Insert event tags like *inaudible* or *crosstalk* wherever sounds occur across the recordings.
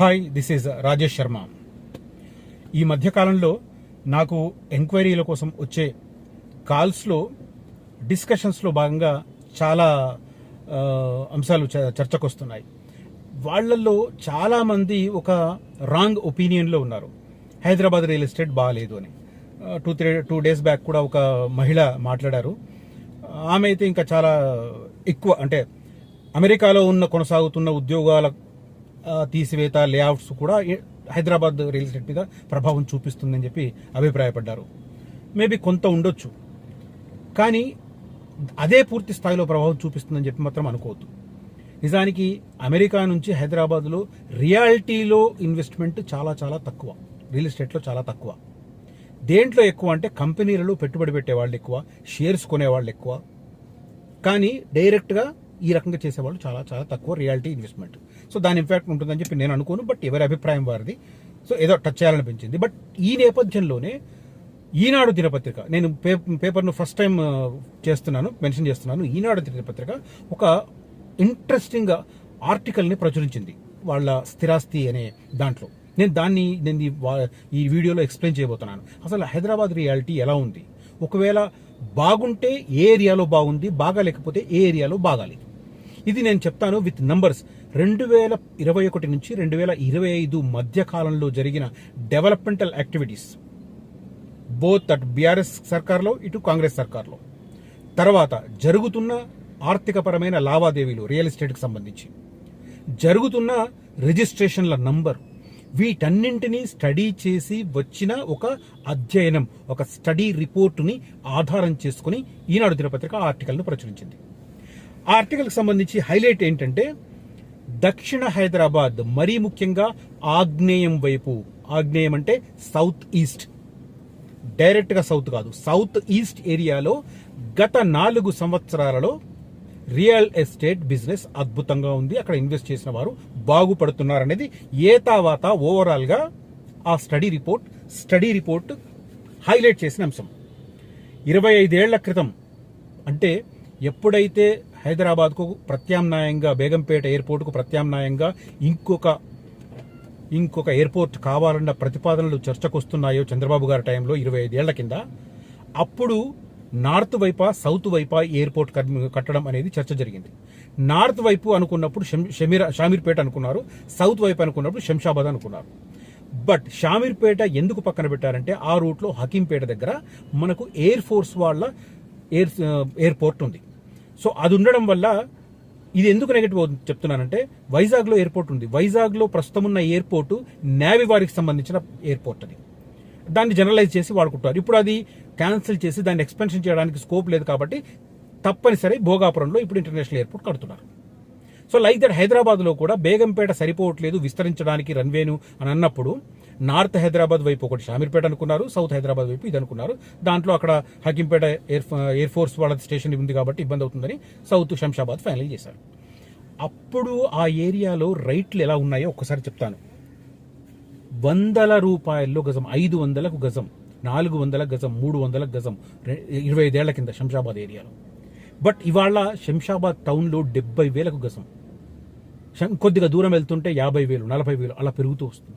Hi this is Rajesh Sharma. ఈ మధ్యకాలంలో నాకు ఎంక్వైరీల కోసం వచ్చే కాల్స్లో డిస్కషన్స్లో భాగంగా చాలా అంశాలు చ- చర్చకు వస్తున్నాయి వాళ్ళల్లో చాలామంది ఒక రాంగ్ ఒపీనియన్లో ఉన్నారు. హైదరాబాద్ రియల్ ఎస్టేట్ బాగాలేదు అని. Two three two days back కూడా ఒక మహిళ మాట్లాడారు. ఆమె అయితే ఇంకా చాలా ఎక్కువ అంటే అమెరికాలో ఉన్న కొనసాగుతున్న ఉద్యోగాల తీసివేత లేఅవుట్స్ కూడా హైదరాబాద్ రియల్ ఎస్టేట్ మీద ప్రభావం చూపిస్తుందని చెప్పి అభిప్రాయపడ్డారు. మేబీ కొంత ఉండొచ్చు. కానీ అదే పూర్తి స్థాయిలో ప్రభావం చూపిస్తుందని చెప్పి మాత్రం అనుకోవద్దు. నిజానికి అమెరికా నుంచి హైదరాబాద్లో రియాలిటీలో ఇన్వెస్ట్మెంట్ చాలా చాలా తక్కువ. రియల్ ఎస్టేట్లో చాలా తక్కువ. దేంట్లో ఎక్కువ అంటే కంపెనీలలో పెట్టుబడి పెట్టే వాళ్ళు ఎక్కువ షేర్స్ కొనేవాళ్ళు ఎక్కువ. కానీ డైరెక్ట్గా ఈ రకంగా చేసేవాళ్ళు చాలా చాలా తక్కువ రియాలిటీ ఇన్వెస్ట్మెంట్. సో దాని ఇంపాక్ట్ ఉంటుందని చెప్పి నేను అనుకోను బట్ ఎవరి అభిప్రాయం వారిది. సో ఏదో టచ్ చేయాలనిపించింది. బట్ ఈ నేపథ్యంలోనే ఈనాడు దినపత్రిక నేను పే పేపర్ను ఫస్ట్ టైం చేస్తున్నాను మెన్షన్ చేస్తున్నాను. ఈనాడు దినపత్రిక ఒక ఇంట్రెస్టింగ్ ఆర్టికల్ని ప్రచురించింది వాళ్ళ స్థిరాస్తి అనే దాంట్లో. నేను దాన్ని నేను ఈ వా- ఈ వీడియోలో ఎక్స్ప్లెయిన్ చేయబోతున్నాను. అసలు హైదరాబాద్ రియాలిటీ ఎలా ఉంది? ఒకవేళ బాగుంటే ఏ ఏరియాలో బాగుంది? బాగా లేకపోతే ఏ ఏరియాలో బాగాలేదు? ఇది నేను చెప్తాను విత్ నంబర్స్. రెండు వేల ఇరవై ఒకటి నుంచి రెండు వేల ఇరవై ఐదు మధ్య కాలంలో జరిగిన developmental activities both at BRS సర్కార్లో ఇటు కాంగ్రెస్ సర్కార్లో. తర్వాత జరుగుతున్న ఆర్థికపరమైన లావాదేవీలు రియల్ ఎస్టేట్కి సంబంధించి. జరుగుతున్న రిజిస్ట్రేషన్ల నంబర్. వీటన్నింటినీ స్టడీ చేసి వచ్చిన ఒక అధ్యయనం ఒక స్టడీ రిపోర్టుని ఆధారం చేసుకుని ఈనాడు దినపత్రిక ఆర్టికల్ను ప్రచురించింది. ఆ ఆర్టికల్కి సంబంధించి హైలైట్ ఏంటంటే దక్షిణ హైదరాబాద్ మరీ ముఖ్యంగా ఆగ్నేయం వైపు. ఆగ్నేయం అంటే సౌత్ ఈస్ట్. డైరెక్ట్గా సౌత్ కాదు సౌత్ ఈస్ట్ ఏరియాలో గత నాలుగు సంవత్సరాలలో రియల్ ఎస్టేట్ బిజినెస్ అద్భుతంగా ఉంది. అక్కడ ఇన్వెస్ట్ చేసిన వారు బాగుపడుతున్నారనేది ఏ తావాత ఓవరాల్గా ఆ study report study report highlight చేసిన అంశం. ఇరవై ఐదేళ్ళ క్రితం అంటే ఎప్పుడైతే హైదరాబాద్కు ప్రత్యామ్నాయంగా బేగంపేట ఎయిర్పోర్ట్కు ప్రత్యామ్నాయంగా ఇంకొక ఇంకొక ఎయిర్పోర్ట్ కావాలన్న ప్రతిపాదనలు చర్చకొస్తున్నాయో చంద్రబాబు గారి టైంలో ఇరవై ఐదేళ్ళ కింద. అప్పుడు నార్త్ వైపా సౌత్ వైపా ఎయిర్పోర్ట్ కట్టడం అనేది చర్చ జరిగింది. నార్త్ వైపు అనుకున్నప్పుడు షమీర్ షమీర షామీర్పేట అనుకున్నారు. సౌత్ వైపు అనుకున్నప్పుడు శంషాబాద్ అనుకున్నారు. బట్ షామీర్పేట ఎందుకు పక్కన పెట్టారంటే ఆ రూట్లో హకీంపేట దగ్గర మనకు ఎయిర్ ఫోర్స్ వాళ్ళ ఎయిర్ ఎయిర్పోర్ట్ ఉంది. సో అది ఉండడం వల్ల ఇది ఎందుకు నెగటివ్ అవుతుంది చెప్తున్నానంటే వైజాగ్లో ఎయిర్పోర్ట్ ఉంది. వైజాగ్లో ప్రస్తుతం ఉన్న ఎయిర్పోర్టు నేవీ వారికి సంబంధించిన ఎయిర్పోర్ట్ అది. దాన్ని జనరలైజ్ చేసి వాడుకుంటారు ఇప్పుడు అది క్యాన్సిల్ చేసి దాన్ని ఎక్స్పెన్షన్ చేయడానికి స్కోప్ లేదు కాబట్టి తప్పనిసరి భోగాపురంలో ఇప్పుడు ఇంటర్నేషనల్ ఎయిర్పోర్ట్ కడుతున్నారు. సో లైక్ దట్ హైదరాబాద్లో కూడా బేగంపేట సరిపోవట్లేదు విస్తరించడానికి రన్వేను అని అన్నప్పుడు నార్త్ హైదరాబాద్ వైపు ఒకటి షామీర్పేట అనుకున్నారు సౌత్ హైదరాబాద్ వైపు ఇది అనుకున్నారు. దాంట్లో అక్కడ హకీంపేట ఎయిర్ ఎయిర్ ఫోర్స్ వాళ్ళ స్టేషన్ ఉంది కాబట్టి ఇబ్బంది అవుతుందని సౌత్ శంషాబాద్ ఫైనల్ చేశారు. అప్పుడు ఆ ఏరియాలో రైట్లు ఎలా ఉన్నాయో ఒక్కసారి చెప్తాను. వందల రూపాయల్లో గజం ఐదు వందలకు గజం నాలుగు వందల గజం మూడు వందల గజం ఇరవై ఐదేళ్ళ కింద శంషాబాద్ ఏరియాలో. బట్ ఇవాళ శంషాబాద్ టౌన్లో డెబ్బై వేలకు గజం. శం- కొద్దిగా దూరం వెళ్తుంటే యాభై వేలు నలభై వేలు అలా పెరుగుతూ వస్తుంది.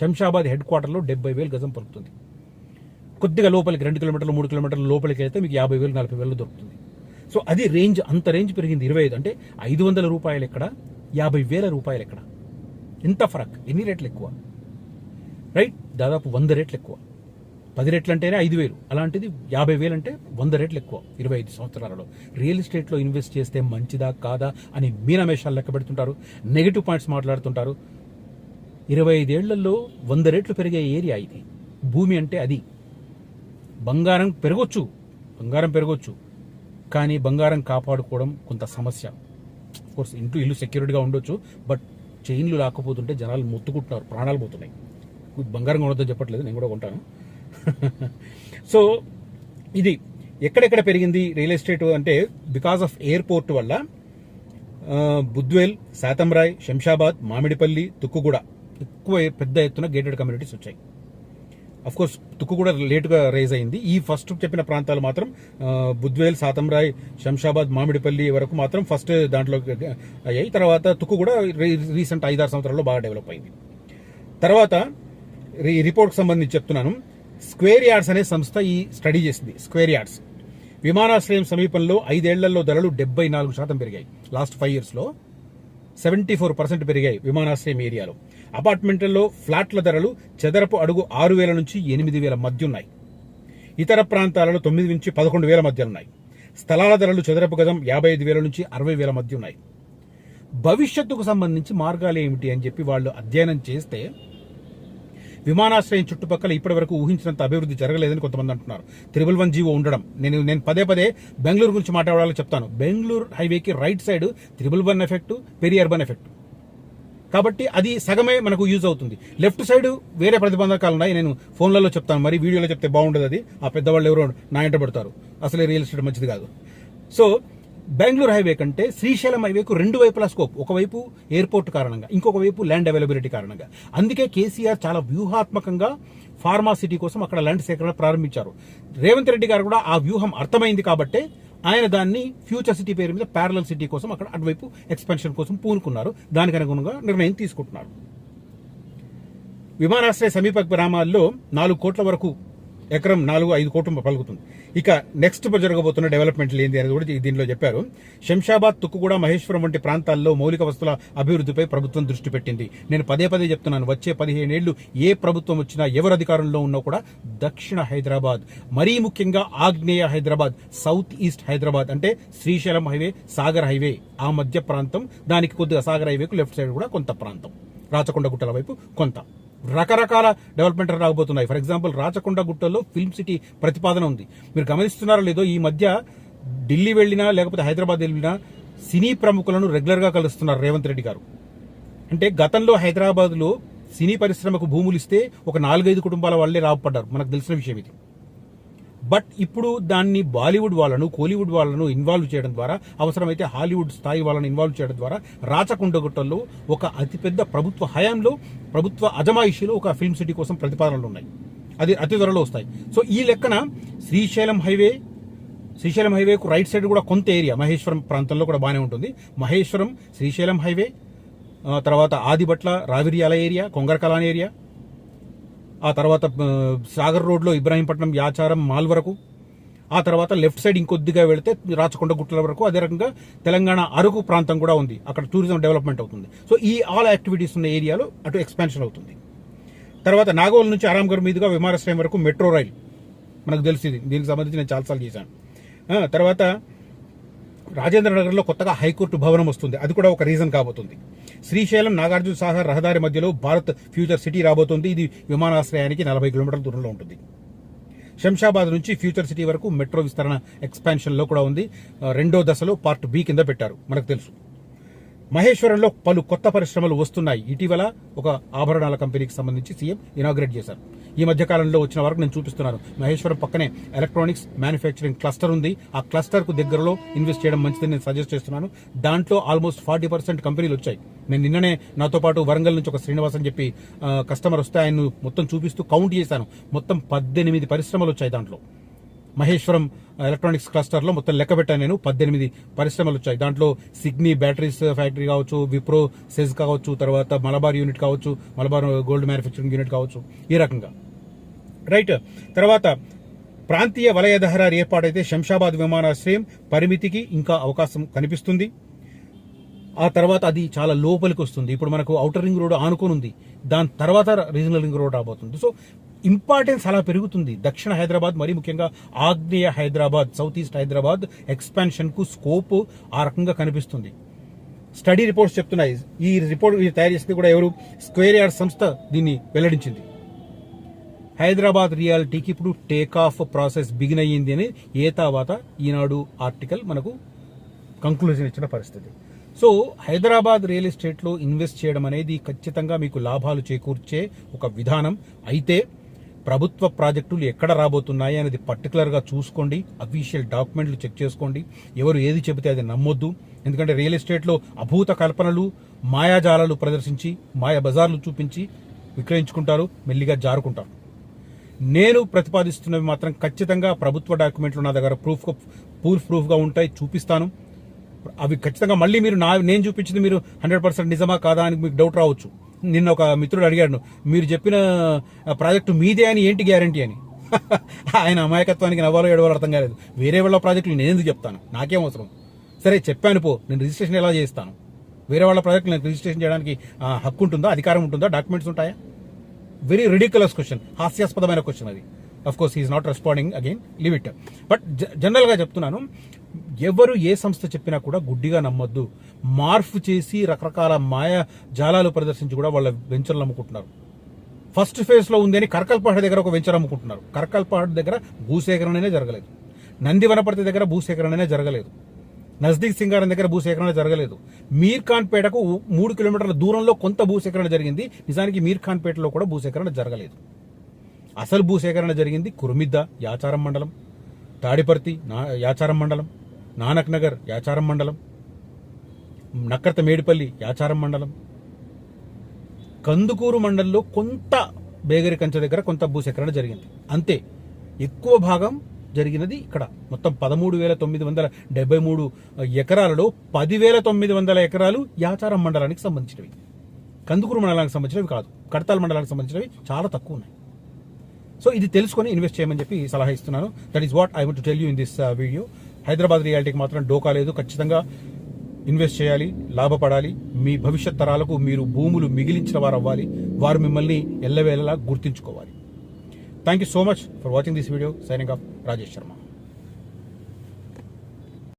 శంషాబాద్ హెడ్ క్వార్టర్లో డెబ్బై వేలు గజం పలుకుతుంది. కొద్దిగా లోపలికి రెండు కిలోమీటర్లు మూడు కిలోమీటర్ల లోపలికి వెళ్తే మీకు యాభై వేలు నలభై వేలు దొరుకుతుంది. సో అది రేంజ్ అంత రేంజ్ పెరిగింది. ఇరవై ఐదు అంటే ఐదు వందల రూపాయలు ఎక్కడ? యాభై వేల రూపాయలు ఎక్కడ? ఎంత ఫరక్? ఎన్ని రేట్లు ఎక్కువ? రైట్? దాదాపు వంద రేట్లు ఎక్కువ. పది రేట్లు అంటేనే ఐదు వేలు. అలాంటిది యాభై వేలు అంటే వంద రేట్లు ఎక్కువ ఇరవై ఐదు సంవత్సరాలలో. రియల్ ఎస్టేట్లో ఇన్వెస్ట్ చేస్తే మంచిదా కాదా అని మీనమేషాలు లెక్క పెడుతుంటారు. నెగిటివ్ పాయింట్స్ మాట్లాడుతుంటారు. ఇరవై ఐదేళ్ళలో వంద రేట్లు పెరిగే ఏరియా ఇది. భూమి అంటే అది. బంగారం పెరగొచ్చు. బంగారం పెరగొచ్చు. కానీ బంగారం కాపాడుకోవడం కొంత సమస్య. కోర్స్ ఇంట్లో ఇల్లు సెక్యూరిటీగా ఉండొచ్చు బట్ చైన్లు రాకపోతుంటే జనాలు మొత్తుకుంటున్నారు ప్రాణాలు పోతున్నాయి. బంగారం కొనొద్దని చెప్పట్లేదు నేను కూడా కొంటాను. *laughs* సో ఇది ఎక్కడెక్కడ పెరిగింది రియల్ ఎస్టేట్ అంటే బికాస్ ఆఫ్ ఎయిర్పోర్ట్ వల్ల బుద్వేల్ శాతంరాయ్ శంషాబాద్ మామిడిపల్లి తుక్కుగూడ. ఎక్కువ పెద్ద ఎత్తున గేటెడ్ కమ్యూనిటీస్ వచ్చాయి. అఫ్ కోర్స్ తుక్కు కూడా లేటుగా రైజ్ అయింది. ఈ ఫస్ట్ చెప్పిన ప్రాంతాలు మాత్రం బుద్వేల్ సాతంరాయ్ శంషాబాద్ మామిడిపల్లి వరకు మాత్రం ఫస్ట్ దాంట్లో అయ్యాయి. తర్వాత తుక్కు కూడా రీ- రీసెంట్ ఐదారు సంవత్సరాల్లో బాగా డెవలప్ అయింది. తర్వాత ఈ రిపోర్ట్కి సంబంధించి చెప్తున్నాను. స్క్వేర్ యార్డ్స్ అనే సంస్థ ఈ స్టడీ చేసింది. స్క్వేర్ యార్డ్స్ విమానాశ్రయం సమీపంలో ఐదేళ్ళలో ధరలు డెబ్బై నాలుగు శాతం పెరిగాయి. లాస్ట్ ఫైవ్ ఇయర్స్లో సెవెంటీ ఫోర్ పర్సెంట్ పెరిగాయి విమానాశ్రయం ఏరియాలో. అపార్ట్మెంట్లలో ఫ్లాట్ల ధరలు చదరపు అడుగు ఆరు వేల నుంచి ఎనిమిది వేల మధ్య ఉన్నాయి. ఇతర ప్రాంతాలలో తొమ్మిది నుంచి పదకొండు వేల మధ్య ఉన్నాయి. స్థలాల ధరలు చదరపు గజం యాభై ఐదు వేల నుంచి అరవై వేల మధ్య ఉన్నాయి. భవిష్యత్తుకు సంబంధించి మార్గాలు ఏమిటి అని చెప్పి వాళ్ళు అధ్యయనం చేస్తే విమానాశ్రయం చుట్టుపక్కల ఇప్పటివరకు ఊహించినంత అభివృద్ధి జరగలేదని కొంతమంది అంటున్నారు. త్రిబుల్ వన్ జీవో ఉండడం. నేను నేను పదే పదే బెంగళూరు గురించి మాట్లాడాలని చెప్తాను. బెంగళూరు హైవేకి right side triple one effect peri urban effect. కాబట్టి అది సగమే మనకు యూజ్ అవుతుంది. లెఫ్ట్ సైడ్ వేరే ప్రతిబంధకాలు ఉన్నాయి నేను ఫోన్లలో చెప్తాను. మరి వీడియోలో చెప్తే బాగుండదు అది. ఆ పెద్దవాళ్ళు ఎవరో నా ఇంట పడతారు. అసలే రియల్ ఎస్టేట్ మంచిది కాదు. సో బెంగళూరు హైవే కంటే శ్రీశైలం హైవేకు రెండు వైపులా స్కోప్. ఒకవైపు ఎయిర్పోర్ట్ కారణంగా ఇంకొక వైపు ల్యాండ్ అవైలబిలిటీ కారణంగా. అందుకే కేసీఆర్ చాలా వ్యూహాత్మకంగా ఫార్మా సిటీ కోసం అక్కడ ల్యాండ్ సేకరణ ప్రారంభించారు. రేవంత్ రెడ్డి గారు కూడా ఆ వ్యూహం అర్థమైంది కాబట్టే ఆయన దాన్ని ఫ్యూచర్ సిటీ పేరు మీద ప్యారలల్ సిటీ కోసం అక్కడ అటువైపు ఎక్స్పెన్షన్ కోసం పూనుకున్నారు. దానికి అనుగుణంగా నిర్ణయం తీసుకుంటున్నారు. విమానాశ్రయ సమీప గ్రామాల్లో నాలుగు కోట్ల వరకు ఎకరం నాలుగు ఐదు కోట్లు పలుకుతుంది. ఇక నెక్స్ట్ జరగబోతున్న డెవలప్మెంట్లు ఏంది అనేది కూడా దీనిలో చెప్పారు. శంషాబాద్ తుక్కుగూడ మహేశ్వరం వంటి ప్రాంతాల్లో మౌలిక వస్తువుల అభివృద్ధిపై ప్రభుత్వం దృష్టి పెట్టింది. నేను పదే పదే చెప్తున్నాను వచ్చే పదిహేనేళ్ళు ఏ ప్రభుత్వం వచ్చినా ఎవరు అధికారంలో ఉన్నా కూడా దక్షిణ హైదరాబాద్ మరీ ముఖ్యంగా ఆగ్నేయ హైదరాబాద్ సౌత్ ఈస్ట్ హైదరాబాద్ అంటే శ్రీశైలం హైవే సాగర్ హైవే ఆ మధ్య ప్రాంతం దానికి కొద్దిగా సాగర్ హైవేకు లెఫ్ట్ సైడ్ కూడా కొంత ప్రాంతం. రాచకొండ గుట్టల వైపు కొంత. రకరకాల డెవలప్మెంట్ రాబోతున్నాయి. ఫర్ ఎగ్జాంపుల్ రాచకొండ గుట్టలో ఫిల్మ్ సిటీ ప్రతిపాదన ఉంది. మీరు గమనిస్తున్నారో లేదో ఈ మధ్య ఢిల్లీ వెళ్ళినా లేకపోతే హైదరాబాద్ వెళ్ళినా సినీ ప్రముఖులను రెగ్యులర్గా కలుస్తున్నారు రేవంత్ రెడ్డి గారు. అంటే గతంలో హైదరాబాద్లో సినీ పరిశ్రమకు భూములు ఇస్తే ఒక నాలుగైదు కుటుంబాల వాళ్ళే రాబడ్డారు. మనకు తెలిసిన విషయం ఇది. బట్ ఇప్పుడు దాన్ని బాలీవుడ్ వాళ్ళను కోలీవుడ్ వాళ్ళను ఇన్వాల్వ్ చేయడం ద్వారా అవసరమైతే హాలీవుడ్ స్థాయి వాళ్ళను ఇన్వాల్వ్ చేయడం ద్వారా రాచకొండగుట్టల్లో ఒక అతిపెద్ద ప్రభుత్వ హయాంలో ప్రభుత్వ అజమాయిషిలో ఒక ఫిల్మ్ సిటీ కోసం ప్రతిపాదనలు ఉన్నాయి. అది అతి త్వరలో వస్తాయి. సో ఈ లెక్కన శ్రీశైలం హైవే శ్రీశైలం హైవేకు రైట్ సైడ్ కూడా కొంత ఏరియా మహేశ్వరం ప్రాంతంలో కూడా బాగానే ఉంటుంది. మహేశ్వరం శ్రీశైలం హైవే తర్వాత ఆదిబట్ల రావిరియాల ఏరియా కొంగరకలాన్ ఏరియా ఆ తర్వాత సాగర్ రోడ్లో ఇబ్రాహీంపట్నం యాచారం మాల్ వరకు ఆ తర్వాత లెఫ్ట్ సైడ్ ఇంకొద్దిగా వెళితే రాచకొండ గుట్టల వరకు అదే రకంగా తెలంగాణ అరకు ప్రాంతం కూడా ఉంది. అక్కడ టూరిజం డెవలప్మెంట్ అవుతుంది. సో ఈ ఆల్ యాక్టివిటీస్ ఉన్న ఏరియాలో అటు ఎక్స్పాన్షన్ అవుతుంది. తర్వాత నాగోల్ నుంచి ఆరాంఘర్ మీదుగా విమానాశ్రయం వరకు మెట్రో రైల్. మనకు తెలిసింది దీనికి సంబంధించి నేను చాలాసార్లు చేశాను తర్వాత రాజేంద్ర నగర్లో కొత్తగా హైకోర్టు భవనం వస్తుంది. అది కూడా ఒక రీజన్ కాబోతుంది. శ్రీశైలం నాగార్జున సాగర్ రహదారి మధ్యలో భారత్ ఫ్యూచర్ సిటీ రాబోతుంది. ఇది విమానాశ్రయానికి నలభై కిలోమీటర్ల దూరంలో ఉంటుంది. శంషాబాద్ నుంచి ఫ్యూచర్ సిటీ వరకు మెట్రో విస్తరణ ఎక్స్పాన్షన్లో కూడా ఉంది. రెండో దశలో పార్ట్ బి కింద పెట్టారు. మనకు తెలుసు. మహేశ్వరంలో పలు కొత్త పరిశ్రమలు వస్తున్నాయి. ఇటీవల ఒక ఆభరణాల కంపెనీకి సంబంధించి సీఎం ఇనాగ్రేట్ చేశారు. ఈ మధ్యకాలంలో వచ్చిన వరకు నేను చూపిస్తున్నాను. మహేశ్వరం పక్కనే ఎలక్ట్రానిక్స్ మ్యానుఫ్యాక్చరింగ్ క్లస్టర్ ఉంది. ఆ క్లస్టర్కు దగ్గరలో ఇన్వెస్ట్ చేయడం మంచిదని నేను సజెస్ట్ చేస్తున్నాను. దాంట్లో ఆల్మోస్ట్ ఫార్టీ పర్సెంట్ కంపెనీలు వచ్చాయి. నేను నిన్ననే నాతో పాటు వరంగల్ నుంచి ఒక శ్రీనివాస్ అని చెప్పి కస్టమర్ వస్తే ఆయన మొత్తం చూపిస్తూ కౌంట్ చేశాను. మొత్తం పద్దెనిమిది పరిశ్రమలు వచ్చాయి దాంట్లో. మహేశ్వరం ఎలక్ట్రానిక్స్ క్లస్టర్లో మొత్తం లెక్క పెట్టాను నేను. పద్దెనిమిది పరిశ్రమలు వచ్చాయి. దాంట్లో సిగ్నీ బ్యాటరీస్ ఫ్యాక్టరీ కావచ్చు విప్రో సెజ్ కావచ్చు తర్వాత మలబార్ యూనిట్ కావచ్చు మలబార్ గోల్డ్ మ్యానుఫ్యాక్చరింగ్ యూనిట్ కావచ్చు. ఈ రకంగా. రైట్. తర్వాత ప్రాంతీయ వలయ దహరారి ఏర్పాటైతే శంషాబాద్ విమానాశ్రయం పరిమితికి ఇంకా అవకాశం కనిపిస్తుంది. ఆ తర్వాత అది చాలా లోపలికి వస్తుంది. ఇప్పుడు మనకు ఔటర్ రింగ్ రోడ్ ఆనుకొని ఉంది. దాని తర్వాత రీజనల్ రింగ్ రోడ్ రాబోతుంది. సో ఇంపార్టెన్స్ అలా పెరుగుతుంది. దక్షిణ హైదరాబాద్ మరి ముఖ్యంగా ఆగ్నేయ హైదరాబాద్ సౌత్ ఈస్ట్ హైదరాబాద్ ఎక్స్పాన్షన్కు స్కోప్ ఆ రకంగా కనిపిస్తుంది. స్టడీ రిపోర్ట్స్ చెప్తున్నాయి. ఈ రిపోర్ట్ ఇది తయారు చేసింది కూడా ఎవరు? స్క్వేర్ యార్డ్ సంస్థ దీన్ని వెల్లడించింది. హైదరాబాద్ రియాలిటీకి ఇప్పుడు టేక్ ఆఫ్ ప్రాసెస్ బిగిన్ అయ్యింది అని ఏ తర్వాత ఈనాడు ఆర్టికల్ మనకు కంక్లూజన్ ఇచ్చిన పరిస్థితి. సో హైదరాబాద్ రియల్ ఎస్టేట్లో ఇన్వెస్ట్ చేయడం అనేది ఖచ్చితంగా మీకు లాభాలు చేకూర్చే ఒక విధానం. అయితే ప్రభుత్వ ప్రాజెక్టులు ఎక్కడ రాబోతున్నాయి అనేది పర్టికులర్గా చూసుకోండి. అఫీషియల్ డాక్యుమెంట్లు చెక్ చేసుకోండి. ఎవరు ఏది చెబితే అది నమ్మొద్దు. ఎందుకంటే రియల్ ఎస్టేట్లో అభూత కల్పనలు మాయాజాలాలు ప్రదర్శించి మాయా బజార్లు చూపించి విక్రయించుకుంటారు మెల్లిగా జారుకుంటారు. నేను ప్రతిపాదిస్తున్నవి మాత్రం ఖచ్చితంగా ప్రభుత్వ డాక్యుమెంట్లు నా దగ్గర ప్రూఫ్ ప్రూఫ్ ప్రూఫ్గా ఉంటాయి చూపిస్తాను. అవి ఖచ్చితంగా మళ్ళీ మీరు నా నేను చూపించింది మీరు హండ్రెడ్ పర్సెంట్ నిజమా కాదా అని మీకు డౌట్ రావచ్చు. నిన్న ఒక మిత్రుడు అడిగాడు మీరు చెప్పిన ప్రాజెక్టు మీదే అని ఏంటి గ్యారంటీ అని? *laughs* ఆయన అమాయకత్వానికి నవ్వాలో ఏడవాలో అర్థం కాలేదు. వేరే వాళ్ళ ప్రాజెక్టులు నేను ఎందుకు చెప్తాను? నాకేం అవసరం? సరే చెప్పాను పో నేను రిజిస్ట్రేషన్ ఎలా చేస్తాను వేరే వాళ్ళ ప్రాజెక్టులు నేను రిజిస్ట్రేషన్ చేయడానికి హక్కు ఉంటుందా అధికారం ఉంటుందా? డాక్యుమెంట్స్ ఉంటాయా? వెరీ రిడిక్యులస్ క్వశ్చన్ హాస్యాస్పదమైన క్వశ్చన్ అది. Of course is not responding again leave it but జనరల్గా చెప్తున్నాను ఎవరు ఏ సంస్థ చెప్పినా కూడా గుడ్డిగా నమ్మొద్దు. మార్పు చేసి రకరకాల మాయ జాలాలు ప్రదర్శించి కూడా వాళ్ళ వెంచర్లు అమ్ముకుంటున్నారు ఫస్ట్ ఫేజ్లో ఉంది అని కరకల్పాడు దగ్గర ఒక వెంచర్ అమ్ముకుంటున్నారు కరకల్పాడు దగ్గర భూసేకరణనే జరగలేదు. నంది వనపర్తి దగ్గర భూసేకరణనే జరగలేదు. నజ్దీక్ సింగారం దగ్గర భూసేకరణ జరగలేదు. మీర్ పేటకు మూడు కిలోమీటర్ల దూరంలో కొంత భూసేకరణ జరిగింది. నిజానికి మీర్ పేటలో కూడా భూసేకరణ జరగలేదు. అసలు భూసేకరణ జరిగింది కురుమిద్ద యాచారం మండలం తాడిపర్తి నా యాచారం మండలం నానక్ నగర్ యాచారం మండలం నక్కర్త మేడిపల్లి యాచారం మండలం. కందుకూరు మండలంలో కొంత బేగరి కంచె దగ్గర కొంత భూసేకరణ జరిగింది. అంతే. ఎక్కువ భాగం జరిగినది ఇక్కడ. మొత్తం పదమూడు వేల తొమ్మిది వందల డెబ్బై మూడు ఎకరాలలో పదివేల తొమ్మిది వందల ఎకరాలు యాచారం మండలానికి సంబంధించినవి. కందుకూరు మండలానికి సంబంధించినవి కాదు కడతాల్ మండలానికి సంబంధించినవి చాలా తక్కువ ఉన్నాయి. సో ఇది తెలుసుకొని ఇన్వెస్ట్ చేయమని చెప్పి సలహా ఇస్తున్నాను. That is what I want tell you in this video Hyderabad రియాలిటీకి మాత్రం డోకా లేదు. ఖచ్చితంగా ఇన్వెస్ట్ చేయాలి లాభపడాలి. మీ భవిష్యత్ తరాలకు మీరు భూములు మిగిలించిన వారు అవ్వాలి వారు మిమ్మల్ని ఎల్లవేళలా గుర్తించుకోవాలి. Thank you so much for watching this video. Signing off, Rajesh Sharma.